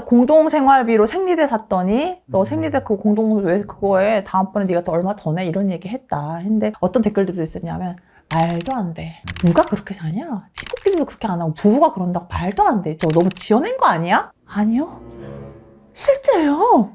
공동 생활비로 생리대 샀더니 너 생리대 그 공동 왜 그거에 다음번에 네가 더 얼마 더 내 이런 얘기 했다. 했는데 어떤 댓글들도 있었냐면 말도 안 돼. 누가 그렇게 사냐? 친구끼리도 그렇게 안 하고 부부가 그런다고 말도 안 돼. 저 너무 지어낸 거 아니야? 아니요. 실제요.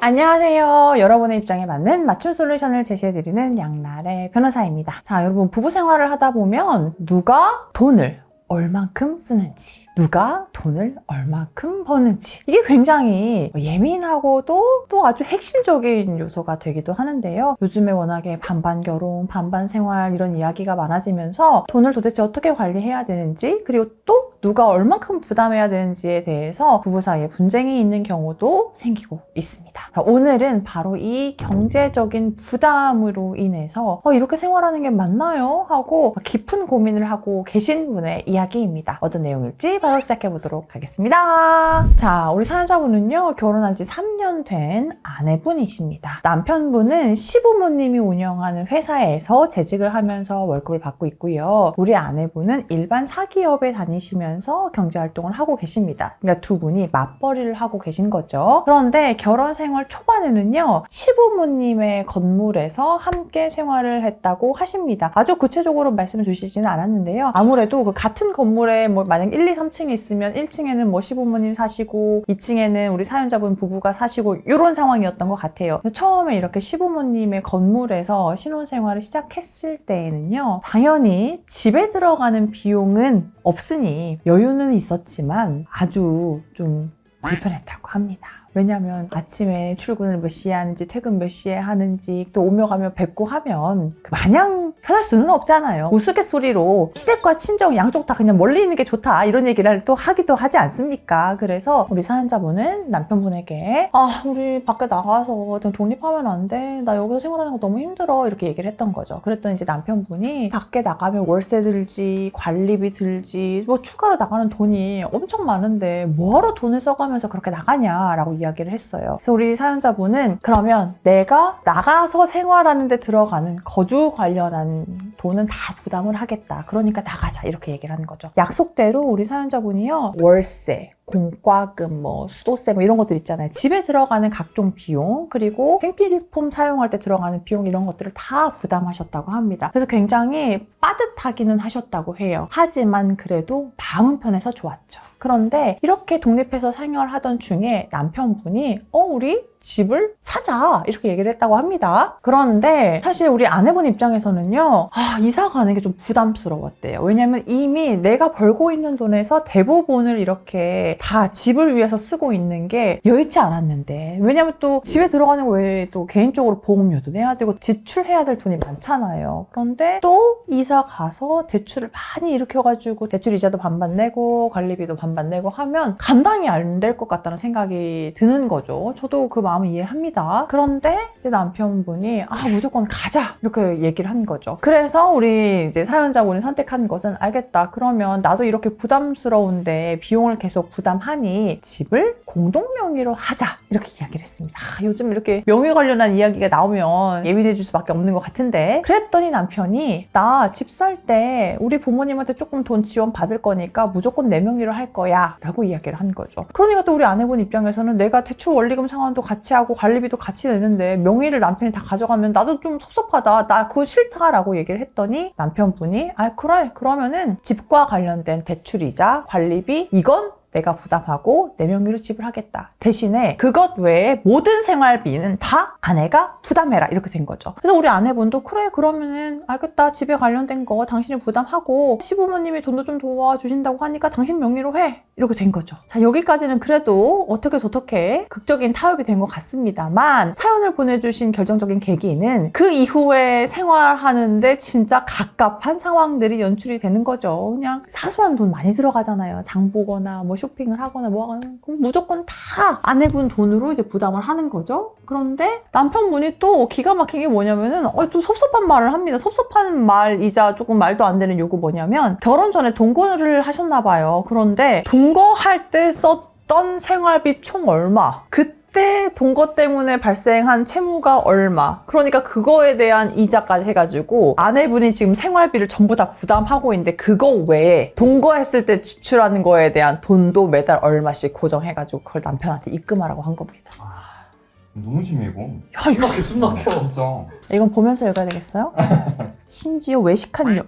안녕하세요. 여러분의 입장에 맞는 맞춤 솔루션을 제시해드리는 양날의 변호사입니다. 자, 여러분 부부 생활을 하다 보면 누가 돈을 얼만큼 쓰는지, 누가 돈을 얼만큼 버는지 이게 굉장히 예민하고도 또 아주 핵심적인 요소가 되기도 하는데요. 요즘에 워낙에 반반 결혼, 반반 생활 이런 이야기가 많아지면서 돈을 도대체 어떻게 관리해야 되는지 그리고 또 누가 얼만큼 부담해야 되는지에 대해서 부부 사이에 분쟁이 있는 경우도 생기고 있습니다. 자, 오늘은 바로 이 경제적인 부담으로 인해서 어, 이렇게 생활하는 게 맞나요? 하고 깊은 고민을 하고 계신 분의 이야기입니다. 어떤 내용일지 바로 시작해 보도록 하겠습니다. 자, 우리 사연자분은요, 결혼한 지 3년 된 아내분이십니다. 남편분은 시부모님이 운영하는 회사에서 재직을 하면서 월급을 받고 있고요. 우리 아내분은 일반 사기업에 다니시면서 경제활동을 하고 계십니다. 그러니까 두 분이 맞벌이를 하고 계신 거죠. 그런데 결혼 생활 초반에는요, 시부모님의 건물에서 함께 생활을 했다고 하십니다. 아주 구체적으로 말씀을 주시지는 않았는데요. 아무래도 그 같은 건물에 뭐 만약 1, 2, 3층이 있으면 1층에는 뭐 시부모님 사시고 2층에는 우리 사연자분 부부가 사시고 이런 상황이었던 것 같아요. 처음에 이렇게 시부모님의 건물에서 신혼생활을 시작했을 때에는요. 당연히 집에 들어가는 비용은 없으니 여유는 있었지만 아주 좀 불편했다고 합니다. 왜냐하면 아침에 출근을 몇 시에 하는지 퇴근 몇 시에 하는지 또 오며 가며 뵙고 하면 그 마냥 편할 수는 없잖아요. 우스갯소리로 시댁과 친정 양쪽 다 그냥 멀리 있는 게 좋다 이런 얘기를 또 하기도 하지 않습니까? 그래서 우리 사연자분은 남편분에게 아 우리 밖에 나가서 좀 독립하면 안 돼. 나 여기서 생활하는 거 너무 힘들어 이렇게 얘기를 했던 거죠. 그랬더니 이제 남편분이 밖에 나가면 월세 들지 관리비 들지 뭐 추가로 나가는 돈이 엄청 많은데 뭐하러 돈을 써가면서 그렇게 나가냐라고 이야기를 했어요. 그래서 우리 사연자분은 그러면 내가 나가서 생활하는데 들어가는 거주 관련한 돈은 다 부담을 하겠다. 그러니까 나가자 이렇게 얘기를 하는 거죠. 약속대로 우리 사연자분이요 월세, 공과금, 뭐 수도세 뭐 이런 것들 있잖아요. 집에 들어가는 각종 비용 그리고 생필품 사용할 때 들어가는 비용 이런 것들을 다 부담하셨다고 합니다. 그래서 굉장히 빠듯하기는 하셨다고 해요. 하지만 그래도 마음 편해서 좋았죠. 그런데 이렇게 독립해서 생활하던 중에 남편분이 어 우리 집을 사자 이렇게 얘기를 했다고 합니다. 그런데 사실 우리 아내분 입장에서는요, 아, 이사 가는 게 좀 부담스러웠대요. 왜냐면 이미 내가 벌고 있는 돈에서 대부분을 이렇게 다 집을 위해서 쓰고 있는 게 여의치 않았는데, 왜냐면 또 집에 들어가는 거 외에 또 개인적으로 보험료도 내야 되고 지출해야 될 돈이 많잖아요. 그런데 또 이사 가서 대출을 많이 일으켜가지고 대출 이자도 반반 내고 관리비도 반반 내고 하면 감당이 안 될 것 같다는 생각이 드는 거죠. 저도 그 마음 을 이해합니다. 그런데 이제 남편분이 아 무조건 가자 이렇게 얘기를 한 거죠. 그래서 우리 이제 사연자분이 선택한 것은 알겠다. 그러면 나도 이렇게 부담스러운데 비용을 계속 부담하니 집을 공동 명의로 하자 이렇게 이야기를 했습니다. 아, 요즘 이렇게 명의 관련한 이야기가 나오면 예민해질 수밖에 없는 것 같은데 그랬더니 남편이 나 집 살 때 우리 부모님한테 조금 돈 지원 받을 거니까 무조건 내 명의로 할 거야 라고 이야기를 한 거죠. 그러니까 또 우리 아내분 입장에서는 내가 대출 원리금 상환도 같이 하고 관리비도 같이 내는데 명의를 남편이 다 가져가면 나도 좀 섭섭하다. 나 그거 싫다라고 얘기를 했더니 남편분이 아 그래 그러면은 집과 관련된 대출이자 관리비 이건 내가 부담하고 내 명의로 집을 하겠다. 대신에 그것 외에 모든 생활비는 다 아내가 부담해라. 이렇게 된 거죠. 그래서 우리 아내분도 그래 그러면은 알겠다. 집에 관련된 거 당신이 부담하고 시부모님이 돈도 좀 도와주신다고 하니까 당신 명의로 해. 이렇게 된 거죠. 자 여기까지는 그래도 어떻게 저렇게 극적인 타협이 된 것 같습니다만 사연을 보내주신 결정적인 계기는 그 이후에 생활하는데 진짜 갑갑한 상황들이 연출이 되는 거죠. 그냥 사소한 돈 많이 들어가잖아요. 장 보거나 뭐 쇼핑을 하거나 뭐 하거나 그럼 무조건 다 아내분 돈으로 이제 부담을 하는 거죠. 그런데 남편분이 또 기가 막힌 게 뭐냐면은 어, 또 섭섭한 말을 합니다. 섭섭한 말이자 조금 말도 안 되는 요구 뭐냐면 결혼 전에 동거를 하셨나 봐요. 그런데 동거할 때 썼던 생활비 총 얼마? 그 그때 동거 때문에 발생한 채무가 얼마. 그러니까 그거에 대한 이자까지 해가지고 아내분이 지금 생활비를 전부 다 부담하고 있는데 그거 외에 동거했을 때 지출하는 거에 대한 돈도 매달 얼마씩 고정해가지고 그걸 남편한테 입금하라고 한 겁니다. 너무 심해 이거. 야, 이거 숨 막혀. 진짜. 이건 보면서 읽어야 되겠어요? 심지어 외식한 여,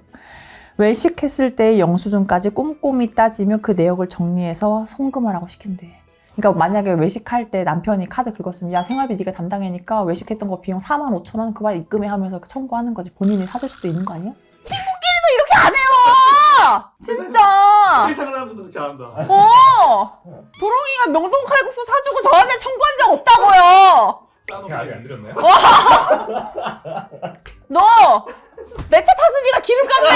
외식했을 때의 영수증까지 꼼꼼히 따지며 그 내역을 정리해서 송금하라고 시킨대. 그러니까 만약에 외식할 때 남편이 카드 긁었으면 야 생활비 네가 담당해니까 외식했던 거 비용 4만 5천 원 그만 입금해 하면서 청구하는 거지 본인이 사줄 수도 있는 거 아니야? 친구끼리도 이렇게 안 해요! 진짜! 사람들도 그렇게 한다. 어! 도롱이가 명동 칼국수 사주고 저한테 청구한 적 없다고요! 제가 아직 안 드렸나요? 너! 내 차 탔으니까 기름값 내!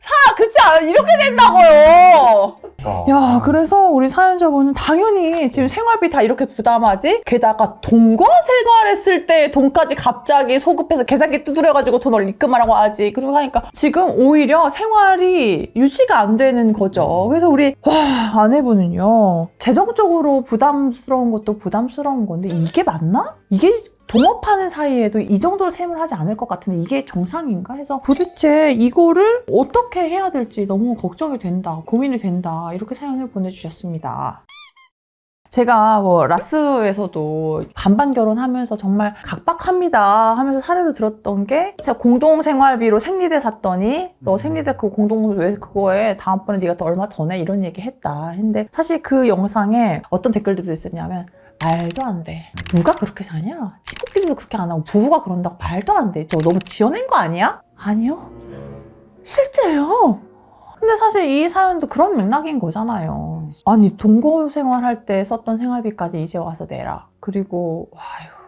사! 그치 않아? 이렇게 된다고요! 그러니까. 야, 그래서 우리 사연자분은 당연히 지금 생활비 다 이렇게 부담하지? 게다가 동거 생활했을 때 돈까지 갑자기 소급해서 계산기 두드려가지고 돈을 입금하라고 하지. 그리고 하니까 지금 오히려 생활이 유지가 안 되는 거죠. 그래서 우리, 와, 아내분은요, 재정적으로 부담스러운 것도 부담스러운 건데 이게 맞나? 이게 동업하는 사이에도 이 정도로 셈을 하지 않을 것 같은데 이게 정상인가 해서 도대체 이거를 어떻게 해야 될지 너무 걱정이 된다, 고민이 된다 이렇게 사연을 보내주셨습니다. 제가 뭐 라스에서도 반반 결혼하면서 정말 각박합니다 하면서 사례로 들었던 게 공동 생활비로 생리대 샀더니 너 생리대 그 공동 왜 그거에 다음번에 네가 더 얼마 더 내 이런 얘기 했다 했는데 사실 그 영상에 어떤 댓글들도 있었냐면 말도 안 돼. 누가 그렇게 사냐? 친구끼리도 그렇게 안 하고 부부가 그런다고 말도 안 돼. 저 너무 지어낸 거 아니야? 아니요. 실제예요. 근데 사실 이 사연도 그런 맥락인 거잖아요. 아니, 동거 생활할 때 썼던 생활비까지 이제 와서 내라. 그리고, 아유.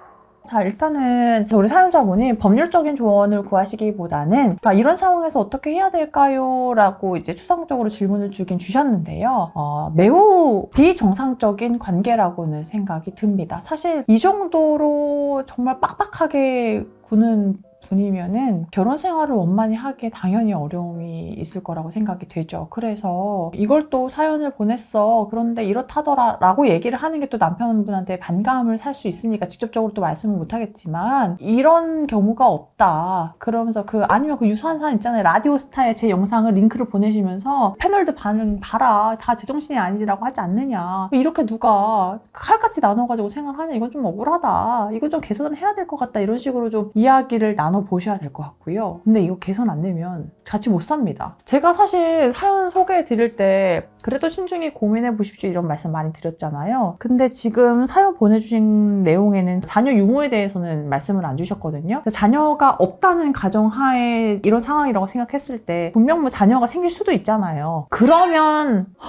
자, 일단은 우리 사연자분이 법률적인 조언을 구하시기보다는 아, 이런 상황에서 어떻게 해야 될까요? 라고 이제 추상적으로 질문을 주긴 주셨는데요. 어, 매우 비정상적인 관계라고는 생각이 듭니다. 사실 이 정도로 정말 빡빡하게 구는 분이면은 결혼 생활을 원만히 하기에 당연히 어려움이 있을 거라고 생각이 되죠. 그래서 이걸 또 사연을 보냈어. 그런데 이렇다더라 라고 얘기를 하는 게 또 남편분한테 반감을 살 수 있으니까 직접적으로 또 말씀을 못 하겠지만 이런 경우가 없다. 그러면서 그 아니면 그 유사한 사연 있잖아요. 라디오 스타의 제 영상을 링크를 보내시면서 패널들 반응 봐라. 다 제정신이 아니지라고 하지 않느냐. 이렇게 누가 칼같이 나눠가지고 생활하냐. 이건 좀 억울하다. 이건 좀 개선을 해야 될 것 같다. 이런 식으로 좀 이야기를 나눠 보셔야 될 것 같고요. 근데 이거 개선 안 되면 같이 못 삽니다. 제가 사실 사연 소개해 드릴 때 그래도 신중히 고민해 보십시오 이런 말씀 많이 드렸잖아요. 근데 지금 사연 보내주신 내용에는 자녀 유무에 대해서는 말씀을 안 주셨거든요. 자녀가 없다는 가정하에 이런 상황이라고 생각했을 때 분명 뭐 자녀가 생길 수도 있잖아요. 그러면 하,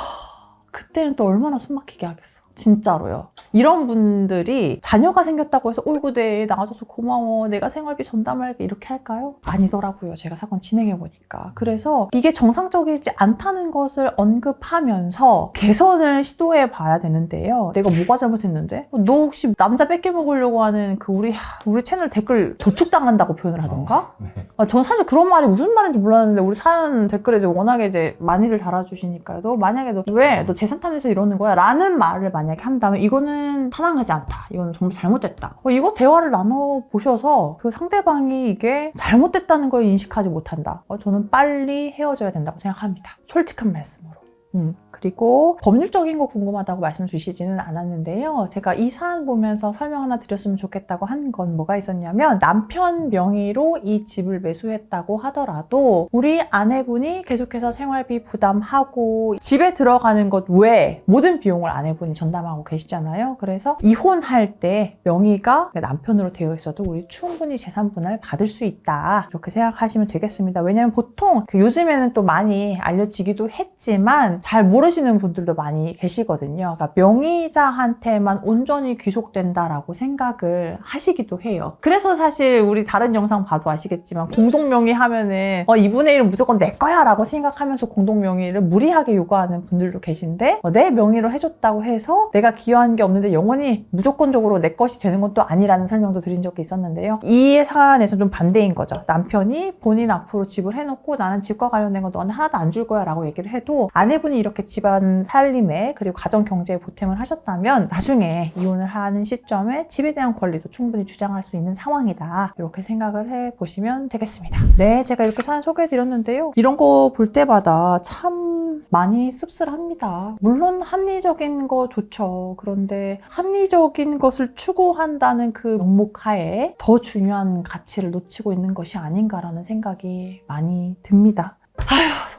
그때는 또 얼마나 숨 막히게 하겠어. 진짜로요. 이런 분들이 자녀가 생겼다고 해서 올고 내 나와줘서 고마워 내가 생활비 전담할게 이렇게 할까요? 아니더라고요 제가 사건 진행해 보니까 그래서 이게 정상적이지 않다는 것을 언급하면서 개선을 시도해 봐야 되는데요 내가 뭐가 잘못했는데? 너 혹시 남자 뺏겨 먹으려고 하는 그 우리 우리 채널 댓글 도축당한다고 표현을 하던가? 네. 아, 전 사실 그런 말이 무슨 말인지 몰랐는데 우리 사연 댓글에 이제 워낙에 이제 많이들 달아주시니까요. 너 만약에 너 왜 너 재산 탐내서 이러는 거야? 라는 말을 만약에 한다면 이거는 타당하지 않다. 이거는 정말 잘못됐다. 어, 이거 대화를 나눠 보셔서 그 상대방이 이게 잘못됐다는 걸 인식하지 못한다. 어, 저는 빨리 헤어져야 된다고 생각합니다. 솔직한 말씀으로. 음, 그리고 법률적인 거 궁금하다고 말씀 주시지는 않았는데요. 제가 이 사안 보면서 설명 하나 드렸으면 좋겠다고 한 건 뭐가 있었냐면 남편 명의로 이 집을 매수했다고 하더라도 우리 아내분이 계속해서 생활비 부담하고 집에 들어가는 것 외에 모든 비용을 아내분이 전담하고 계시잖아요. 그래서 이혼할 때 명의가 남편으로 되어 있어도 우리 충분히 재산 분할 받을 수 있다. 이렇게 생각하시면 되겠습니다. 왜냐하면 보통 그 요즘에는 또 많이 알려지기도 했지만 잘 모르시는 분들도 많이 계시거든요. 그러니까 명의자한테만 온전히 귀속된다라고 생각을 하시기도 해요. 그래서 사실 우리 다른 영상 봐도 아시겠지만 공동명의 하면은 어, 2분의 1은 무조건 내 거야 라고 생각하면서 공동명의를 무리하게 요구하는 분들도 계신데 어, 내 명의로 해줬다고 해서 내가 기여한 게 없는데 영원히 무조건적으로 내 것이 되는 것도 아니라는 설명도 드린 적이 있었는데요. 이 사안에서 좀 반대인 거죠. 남편이 본인 앞으로 집을 해놓고 나는 집과 관련된 거 너한테 하나도 안 줄 거야 라고 얘기를 해도 아내분이 이렇게 집 집안 살림에 그리고 가정 경제에 보탬을 하셨다면 나중에 이혼을 하는 시점에 집에 대한 권리도 충분히 주장할 수 있는 상황이다. 이렇게 생각을 해 보시면 되겠습니다. 네, 제가 이렇게 사연 소개해 드렸는데요. 이런 거 볼 때마다 참 많이 씁쓸합니다. 물론 합리적인 거 좋죠. 그런데 합리적인 것을 추구한다는 그 명목 하에 더 중요한 가치를 놓치고 있는 것이 아닌가라는 생각이 많이 듭니다.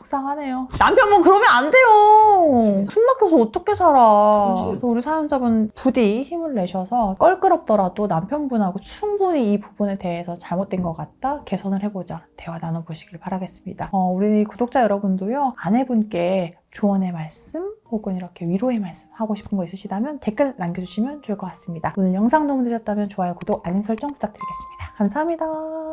속상하네요. 남편분 그러면 안 돼요. 숨 막혀서 어떻게 살아. 그래서 우리 사연자분 부디 힘을 내셔서 껄끄럽더라도 남편분하고 충분히 이 부분에 대해서 잘못된 것 같다 개선을 해보자 대화 나눠보시길 바라겠습니다. 어, 우리 구독자 여러분도요 아내분께 조언의 말씀 혹은 이렇게 위로의 말씀 하고 싶은 거 있으시다면 댓글 남겨주시면 좋을 것 같습니다. 오늘 영상 도움 되셨다면 좋아요, 구독, 알림 설정 부탁드리겠습니다. 감사합니다.